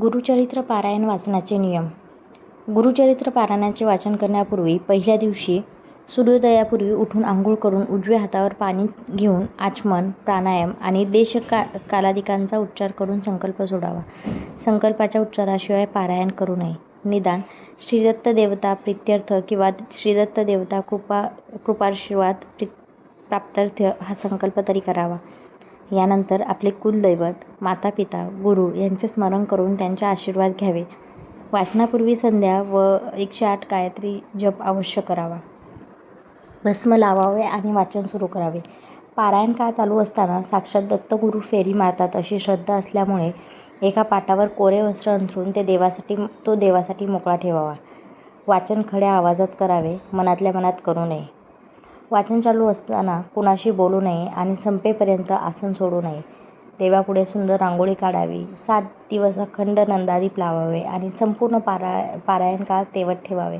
गुरुचरित्र पारायण वाचनाचे नियम. गुरुचरित्र पारायणाचे वाचन करण्यापूर्वी पहिल्या दिवशी सूर्योदयापूर्वी उठून आंघोळ करून उजव्या हातावर पाणी घेऊन आचमन प्राणायाम आणि देश का कालादिकांचा उच्चार करून संकल्प सोडावा. संकल्पाच्या उच्चाराशिवाय पारायण करू नये. निदान श्रीदत्त देवता प्रित्यर्थ किंवा श्रीदत्त देवता कृपा कृपाशीर्वाद प्रि प्राप्त्यर्थ हा संकल्प तरी करावा. यानंतर आपले कुलदैवत माता पिता गुरु यांचे स्मरण करून त्यांचे आशीर्वाद घ्यावे. वाचनापूर्वी संध्या व एकशे आठ गायत्री जप अवश्य करावा. भस्म लावावे आणि वाचन सुरू करावे. पारायण काळ चालू असताना साक्षात दत्तगुरू फेरी मारतात अशी श्रद्धा असल्यामुळे एका पाटावर कोरे वस्त्र अंथरून ते देवासाठी तो देवासाठी मोकळा ठेवावा. वाचन खड्या आवाजात करावे मनातल्या मनात करू नये. वाचन चालू असताना कुणाशी बोलू नये आणि संपेपर्यंत आसन सोडू नये. देवापुढे सुंदर रांगोळी काढावी सात दिवस अखंड नंदादीप लावावे आणि संपूर्ण पारा पारायण काळ तेवत ठेवावे.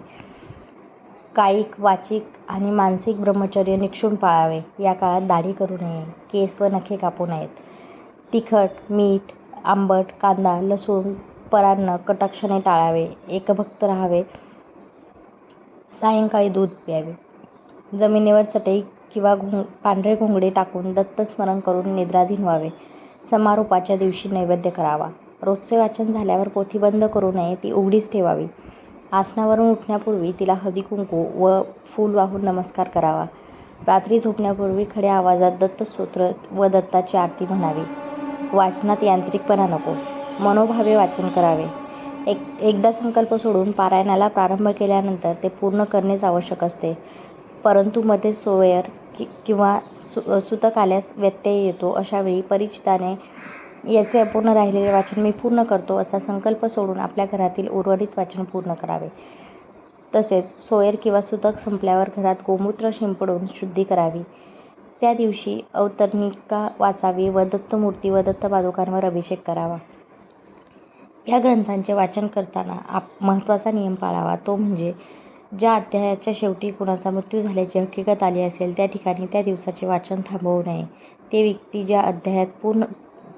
कायिक वाचिक आणि मानसिक ब्रह्मचर्य निक्षून पाळावे. या काळात दाढी करू नये केस व नखे कापू नयेत. तिखट मीठ आंबट कांदा लसूण परान्न कटाक्षणे टाळावे. एकभक्त राहावे. सायंकाळी दूध प्यावे. जमिनीवर चटई किंवा घोंग पांढरे घोंगडे टाकून दत्तस्मरण करून निद्राधीन व्हावे. समारोपाच्या दिवशी नैवेद्य करावा. रोजचे वाचन झाल्यावर पोथी बंद करू नये ती उघडीच ठेवावी. आसनावरून उठण्यापूर्वी तिला हळदी कुंकू व फूल वाहून नमस्कार करावा. रात्री झोपण्यापूर्वी खड्या आवाजात दत्तस्तोत्र व दत्ताची आरती म्हणावी. वाचनात यांत्रिकपणा नको. मनोभावे वाचन करावे. एक एकदा संकल्प सोडून पारायणाला प्रारंभ केल्यानंतर ते पूर्ण करणेच आवश्यक असते. परंतु मध्ये सोयर कि किंवा सु सुतक आल्यास व्यत्यय येतो. अशावेळी परिचिताने याचे अपूर्ण राहिलेले वाचन मी पूर्ण करतो असा संकल्प सोडून आपल्या घरातील उर्वरित वाचन पूर्ण करावे. तसेच सोयर किंवा सुतक संपल्यावर घरात गोमूत्र शिंपडून शुद्धी करावी. त्या दिवशी अवतरणिका वाचावी व दत्तमूर्ती व दत्तपादुकांवर अभिषेक करावा. या ग्रंथांचे वाचन करताना आप महत्त्वाचा नियम पाळावा. तो म्हणजे ज्या अध्यायाच्या शेवटी कुणाचा मृत्यू झाल्याची हकीकत आली असेल त्या ठिकाणी त्या दिवसाचे वाचन थांबवू नये. ते व्यक्ती ज्या अध्यायात पूर्ण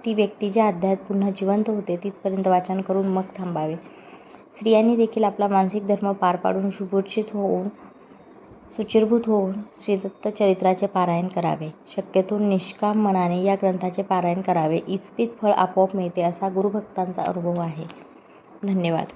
ती व्यक्ती ज्या अध्यायात पुन्हा जिवंत होते तिथपर्यंत वाचन करून मग थांबावे. स्त्रियांनी देखील आपला मानसिक धर्म पार पाडून सुभूषित होऊन सुचिरभूत होऊन श्रीदत्त चरित्राचे पारायण करावे. शक्यतो निष्काम मनाने या ग्रंथाचे पारायण करावे. इस्पित फळ आपोआप मिळते असा गुरुभक्तांचा अनुभव आहे. धन्यवाद.